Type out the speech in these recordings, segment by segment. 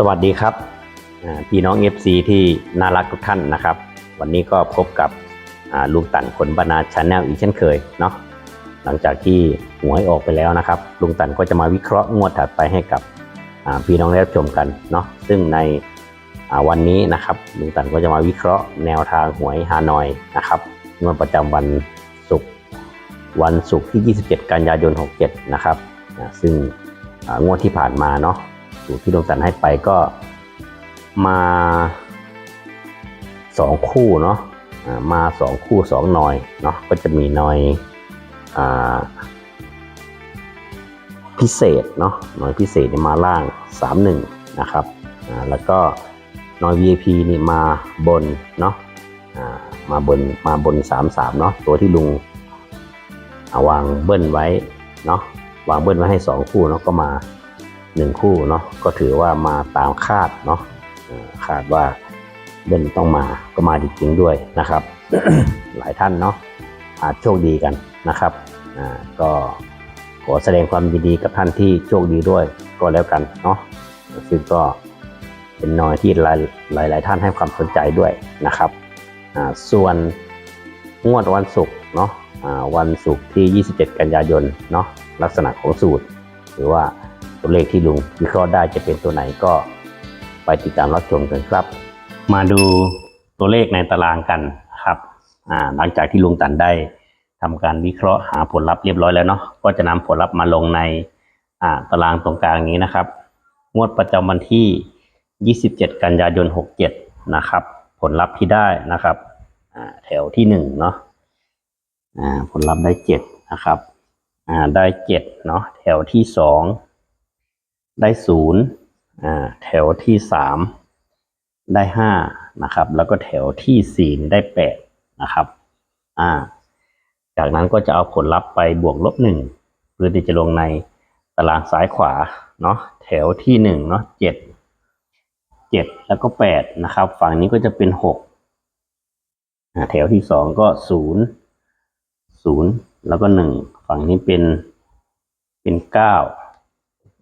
สวัสดีครับพี่น้อง FC ที่น่ารักทุกท่านนะครับ วันนี้ก็พบกับลุงตันคนบรรณาชาแนลอีกเช่นเคยเนาะหลังจากที่หวยออกไปแล้วนะครับ ลุงตันก็จะมาวิเคราะห์งวดถัดไปให้กับพี่น้องได้รับชมกันเนาะซึ่งในวันนี้นะครับลุงตันก็จะมาวิเคราะห์แนวทางหวยฮานอยนะครับงวดประจำวันศุกร์วันศุกร์ที่ 27 กันยายน 67 นะครับซึ่งงวดที่ผ่านมาเนาะ สูตรที่ดวงจันทร์ให้ไปก็มาสองคู่เนาะมาสองคู่สองหน่อยเนาะก็จะมีหน่อยอพิเศษเนาะหน่อยพิเศษนี่มาล่าง 31 นะครับแล้วก็หน่อย VIP นี่มาบนเนาะอ่ามาบนมาบน 33 เนาะตัวที่ลุงวางเบิ้ลไว้เนาะวางเบิ้ลไว้ให้ 2 คู่เนาะก็มา หนึ่งคู่เนาะก็ถือว่ามาตามคาดเนาะคาดว่าเบิ้ลต้องมาก็มาจริงๆด้วยนะครับ หลายท่านเนาะอาจโชคดีกันนะครับอ่าก็ขอแสดงความยินดีกับท่านที่โชคดีด้วยก็แล้วกันเนาะซึ่งก็เป็นน้อยที่หลายหลายหลายท่านให้ความสนใจด้วยนะครับอ่าส่วนงวดวันศุกร์เนาะอ่าวันศุกร์ที่ 27 กันยายนเนาะลักษณะของสูตร หรือว่า ตัวเลขที่ลุงวิเคราะห์ได้จะเป็นตัวไหนก็ไปติดตามรับชมกันครับ มาดูตัวเลขในตารางกันครับหลังจากที่ลุงตันได้ทำการวิเคราะห์หาผลลัพธ์เรียบร้อยแล้วเนาะก็จะนำผลลัพธ์มาลงในตารางตรงกลางนี้นะครับ งวดประจำวันที่ 27 กันยายน 67 นะครับ ผลลัพธ์ที่ได้นะครับแถวที่หนึ่งเนาะผลลัพธ์ได้เจ็ดนะครับได้เจ็ดเนาะแถวที่สอง ได้ศูนย์แถวที่สามได้ห้านะครับ แล้วก็แถวที่สี่ได้แปดนะครับอ่าจากนั้นก็จะเอาผลลัพธ์ไปบวกลบหนึ่งเพื่อที่จะลงในตารางซ้ายขวาเนาะแถวที่หนึ่งเนาะเจ็ดเจ็ดแล้วก็แปดนะครับ ฝั่งนี้ก็จะเป็นหกแถวที่สองก็ศูนย์ศูนย์แล้วก็หนึ่งฝั่งนี้เป็นเป็นเก้า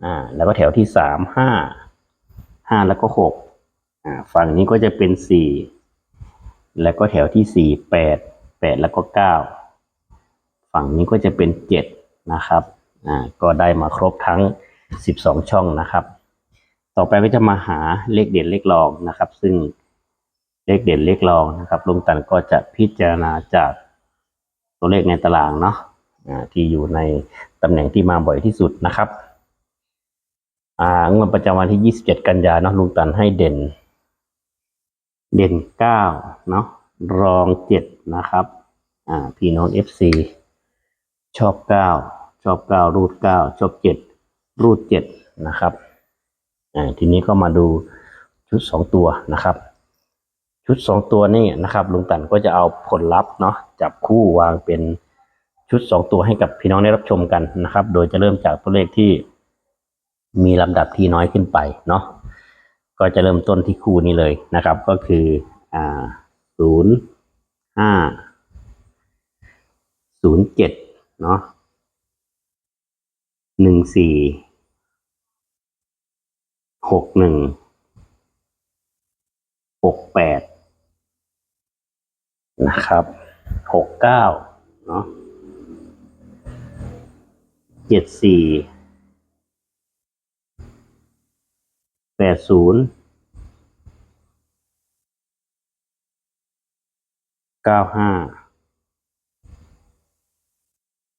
อ่า แล้วก็แถวที่สามห้าห้าแล้วก็หกอ่า ฝั่งนี้ก็จะเป็นสี่แล้วก็แถวที่สี่แปดแปดแล้วก็เก้าฝั่งนี้ก็จะเป็นเจ็ดนะครับ อ่า ก็ได้มาครบทั้งสิบสองช่องนะครับ ต่อไปก็จะมาหาเลขเด่นเลขรองนะครับ ซึ่งเลขเด่นเลขรองนะครับลุงตันก็จะพิจารณาจากตัวเลขในตารางเนาะอ่าที่อยู่ในตำแหน่งที่มาบ่อยที่สุดนะครับ อ่างวดประจำวันที่ 27 กันยาเนาะลุงตันให้เด่น เด่น 9 เนาะรอง 7 นะครับ อ่า พี่น้อง FC ชอบ 9 ชอบ 9 รูด 9 ชอบ 7 รูด 7 นะครับ อ่า ทีนี้ก็มาดูชุด 2 ตัวนะครับ ชุดสองตัวนี่นะครับ ลุงตันก็จะเอาผลลัพธ์เนาะจับคู่วางเป็นชุดสองตัวให้กับพี่น้องได้รับชมกันนะครับ โดยจะเริ่มจากตัวเลขที่ มีลำดับที่น้อยขึ้นไปเนาะก็จะเริ่มต้นที่คู่นี้เลยนะครับ ก็คืออ่าศูนย์ห้าศูนย์เจ็ดเนาะหนึ่งสี่หกหนึ่งหกแปดนะครับหกเก้าเนาะเจ็ดสี่ แปดศูนย์เก้าห้า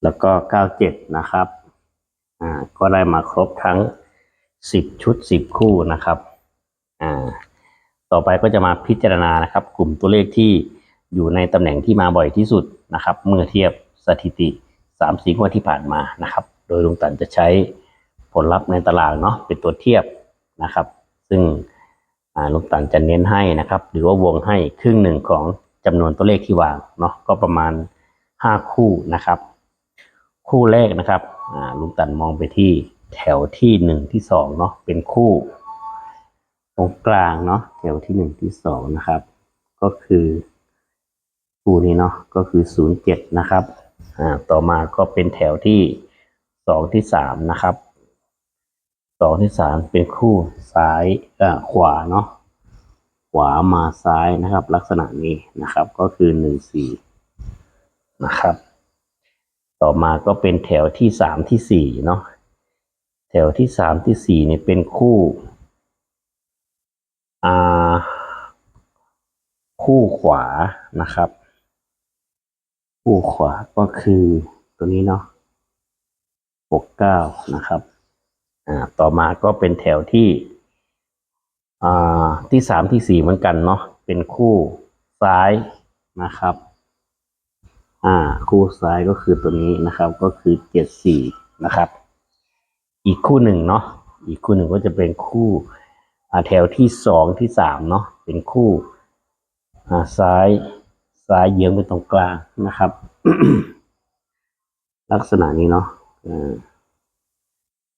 แล้วก็เก้าเจ็ดนะครับ อ่า ก็ได้มาครบทั้งสิบชุดสิบคู่นะครับ อ่า ต่อไปก็จะมาพิจารณานะครับ กลุ่มตัวเลขที่อยู่ในตำแหน่งที่มาบ่อยที่สุดนะครับ เมื่อเทียบสถิติ3ามสี่งวดที่ผ่านมานะครับ โดยลุงตันจะใช้ผลลัพธ์ในตารางเนาะเป็นตัวเทียบ นะครับ ซึ่งลุงตันจะเน้นให้นะครับ หรือว่าวงให้ครึ่งหนึ่งของจำนวนตัวเลขที่วางเนาะก็ประมาณ 5 คู่นะครับ คู่แรกนะครับลุงตันมองไปที่แถวที่หนึ่งที่สองเนาะเป็นคู่ ตรงกลางเนาะแถวที่หนึ่งที่สองนะครับ ก็คือคู่นี้เนาะก็คือศูนย์เจ็ดนะครับต่อมาก็เป็นแถวที่สองที่สามนะครับ สองที่สามเป็นคู่ซ้ายอ่าขวาเนาะขวามาซ้ายนะครับ ลักษณะนี้นะครับก็คือหนึ่งสี่นะครับ ต่อมาก็เป็นแถวที่สามที่สี่เนาะแถวที่สามที่สี่เนี่ยเป็นคู่อ่าคู่ขวานะครับ คู่ขวาก็คือตัวนี้เนาะหกเก้านะครับ ต่อมาก็เป็นแถวที่ที่สามที่สี่เหมือนกันเนาะเป็นคู่ซ้ายนะครับ อ่า คู่ซ้ายก็คือตัวนี้นะครับ ก็คือเจ็ดสี่นะครับ อีกคู่หนึ่งเนาะอีกคู่หนึ่งก็จะเป็นคู่แถวที่สองที่สามเนาะเป็นคู่ซ้ายซ้ายเยื้องไปตรงกลางนะครับ ลักษณะนี้เนาะ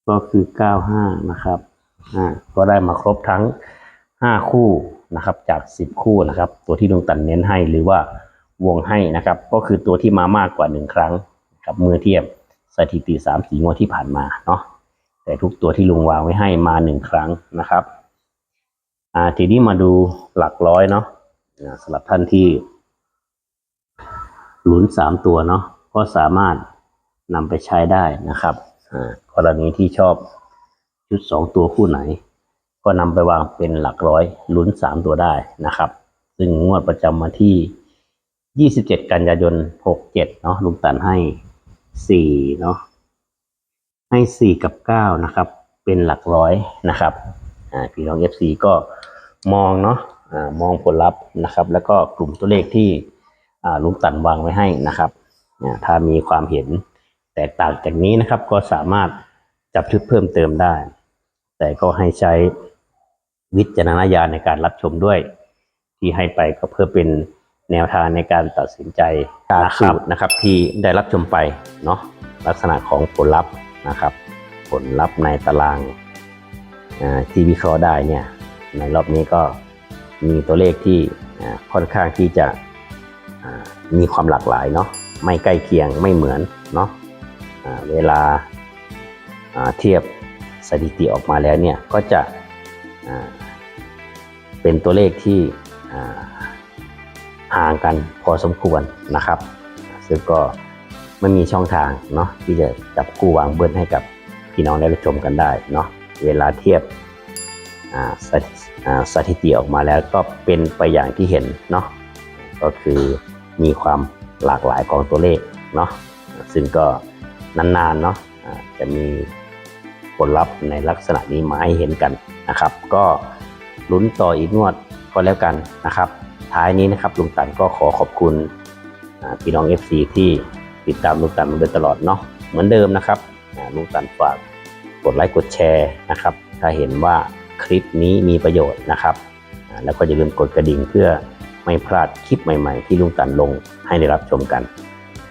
ก็คือเก้าห้านะครับอ่าก็ได้มาครบทั้งห้าคู่นะครับจากสิบคู่นะครับ ตัวที่ดวงตันเน้นให้หรือว่าวงให้นะครับ ก็คือตัวที่มามากกว่าหนึ่งครั้งนะครับเมื่อเทียบสถิติสามสี่งวดที่ผ่านมาเนาะแต่ทุกตัวที่ลุงวางไว้ให้มาหนึ่งครั้งนะครับอ่าทีนี้มาดูหลักร้อยเนาะอ่าสำหรับท่านที่หลุนสามตัวเนาะก็สามารถนำไปใช้ได้นะครับ กรณีที่ชอบชุดสองตัวคู่ไหน ก็นำไปวางเป็นหลักร้อยลุ้นสามตัวได้นะครับ ซึ่งงวดประจำวันที่ 27 กันยายน 67 เนาะลุงตันให้ 4 เนาะให้ 4 กับ 9 นะครับ เป็นหลักร้อยนะครับอ่าพี่น้อง FC ก็มองเนาะอ่ามองผลลัพธ์นะครับ แล้วก็กลุ่มตัวเลขที่อ่าลุงตันวางไว้ให้นะครับอ่าถ้ามีความเห็น แตกต่างจากนี้นะครับก็สามารถจับชุดเพิ่มเติมได้ แต่ก็ให้ใช้วิจารณญาณในการรับชมด้วย ที่ให้ไปก็เพื่อเป็นแนวทางในการตัดสินใจนะครับนะครับ ที่ได้รับชมไปเนาะลักษณะของผลลัพธ์นะครับ ผลลัพธ์ในตารางที่วิเคราะห์ได้เนี่ยในรอบนี้ก็มีตัวเลขที่ค่อนข้างที่จะมีความหลากหลายเนาะไม่ใกล้เคียงไม่เหมือนเนาะ เวลาเทียบสถิติออกมาแล้วเนี่ยก็จะเป็นตัวเลขที่ห่างกันพอสมควรนะครับ ซึ่งก็ไม่มีช่องทางเนาะที่จะจับกู้วางเบิ้ลให้กับพี่น้องได้รับชมกันได้เนาะเวลาเทียบสสถิติออกมาแล้วก็เป็นไปอย่างที่เห็นเนาะก็คือมีความหลากหลายของตัวเลขเนาะซึ่งก็ นานๆเนาะจะมีผลลัพธ์ในลักษณะนี้มาให้เห็นกันนะครับ ก็ลุ้นต่ออีกงวดก็แล้วกันนะครับ ท้ายนี้นะครับลุงตันก็ขอขอบคุณพี่น้อง FC ที่ติดตามลุงตันมาโดยตลอดเนาะเหมือนเดิมนะครับลุงตันฝากกดไลค์กดแชร์นะครับ ถ้าเห็นว่าคลิปนี้มีประโยชน์นะครับ แล้วก็อย่าลืมกดกระดิ่งเพื่อไม่พลาดคลิปใหม่ ๆ ที่ลุงตันลงให้ได้รับชมกัน